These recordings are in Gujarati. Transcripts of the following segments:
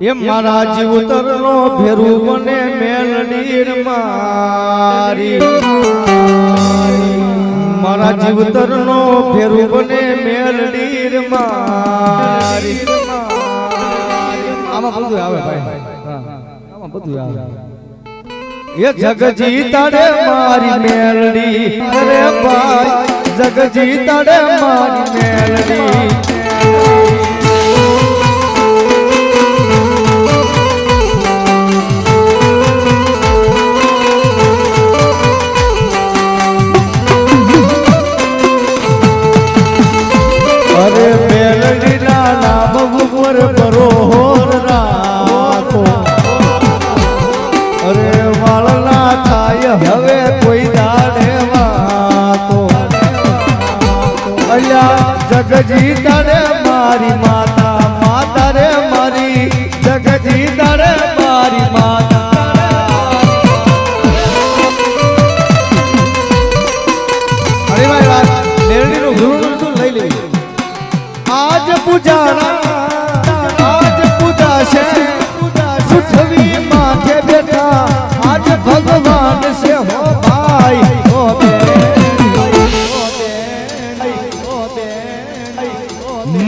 એમ મારા જીવતરનો ભેરું મને મેલડીર મારી. મારા જીવતરનો ભેરું બને મેલડીર મારી. આમાં બધું આવે ભાઈ. આમાં બધું આવે. એ જગજી તારે મારી મેલડી અરે ભાઈ જગજી તારે મારી અલ્યા જગજી તારે મારી માતા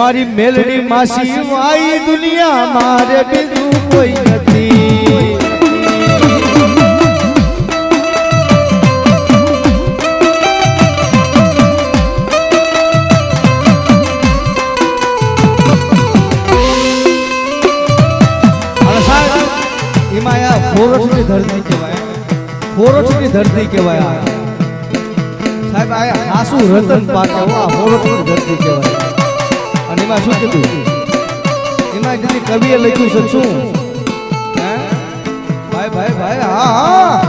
મારી મેલડી માસી વાઈ દુનિયા મારે બીજું કોઈ નથી અને સાહેબ એમાં આ ખોરઠની ધરતી કહેવાય ખોરઠની ધરતી કહેવાય આ. સાહેબ આ હાસુ રતન પાકે હો આ ખોરઠની ધરતી કહેવાય અને એમાં શું કીધું? એમાં કીધી કવિએ લખ્યું છે, શું? ભાઈ ભાઈ ભાઈ, હા હા.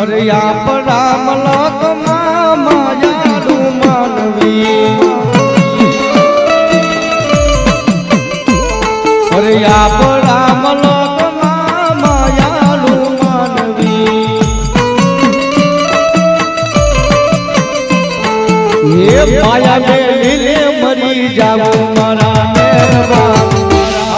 અરે આપણા મલકમાં માયાનું માનવી અરે આપણા માયા મે લીલે મરી જાવું મારા મહેરબાન.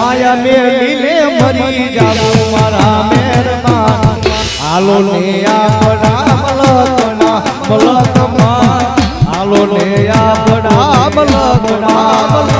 આયા મે લીલે મરી જાવું મારા મહેરબાન. હાલો ને આપણા મલકના મલકમાં હાલો ને આપણા મલકના મલકમાં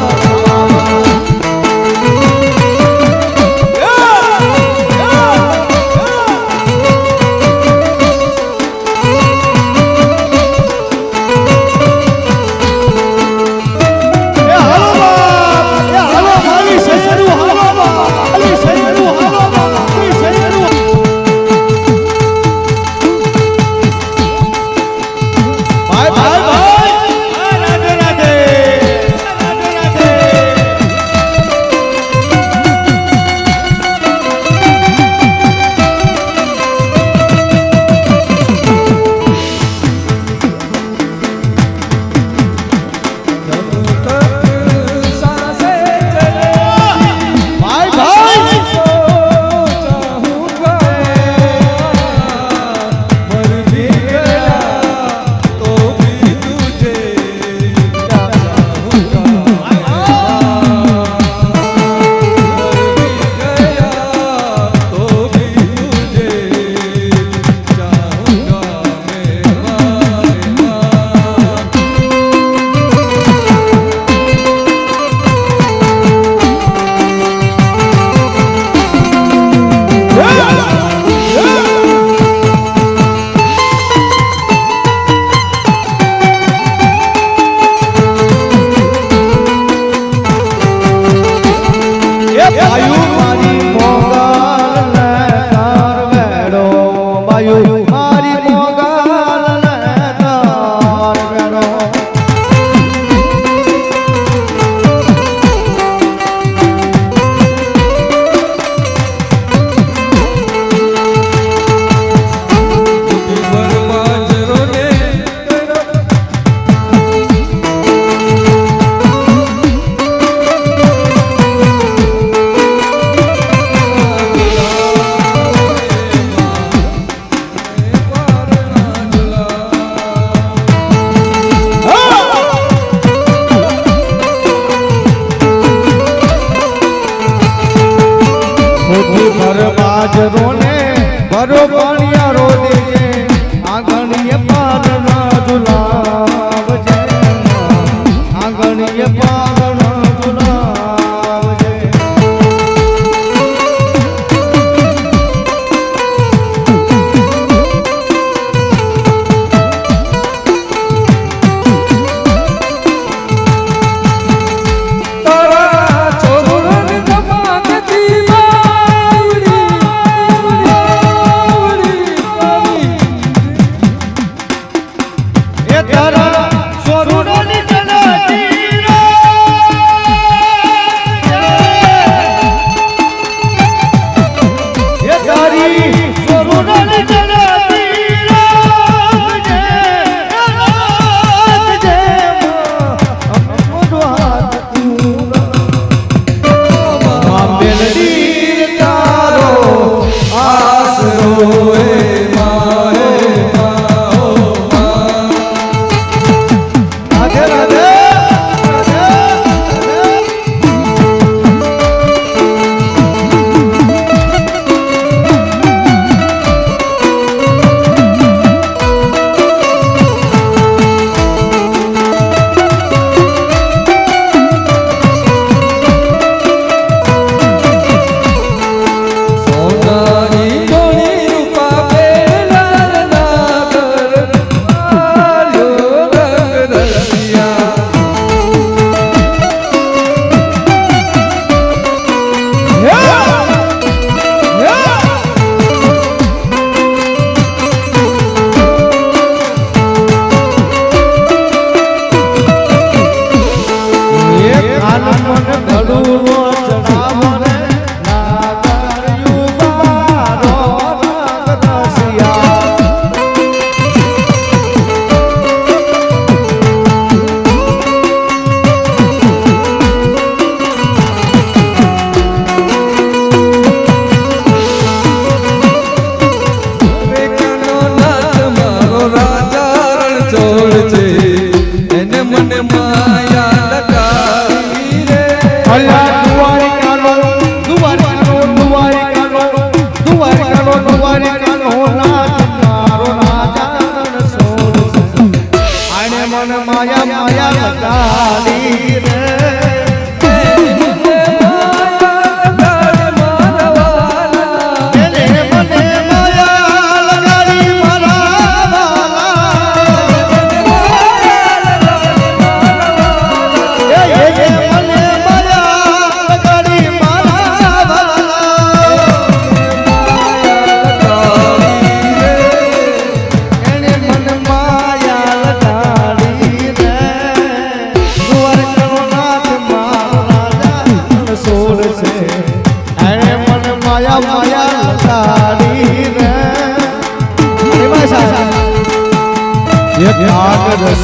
Paro,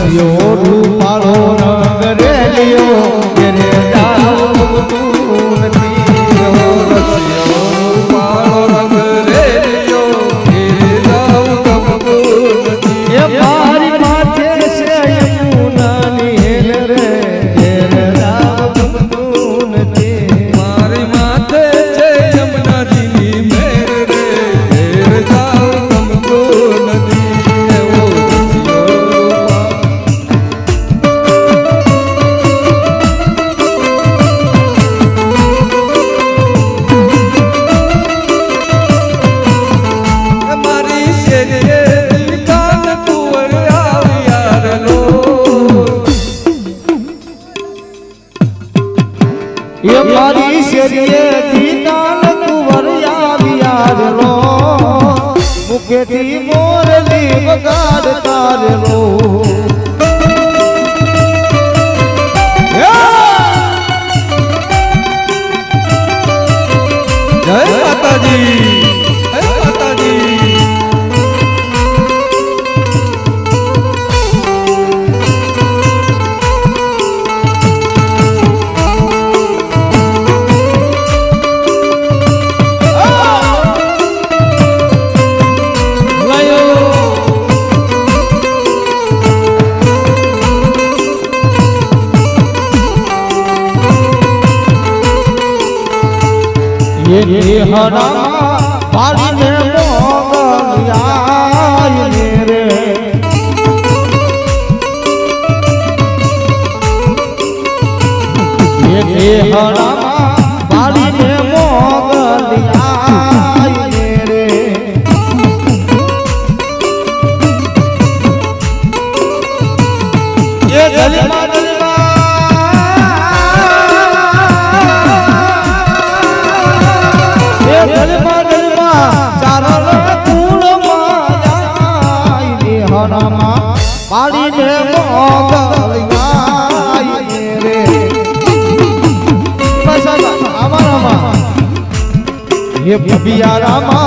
안녕하세요. Pode! ये हरा पारी में मोगलियाई रे ये हरा বিবিয়ার আমা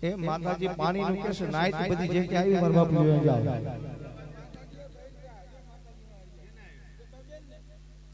એ માતાજી પાણી નું કેસ નાઈટ બધી જે આવી મારા બાપુ જોઈ જાવ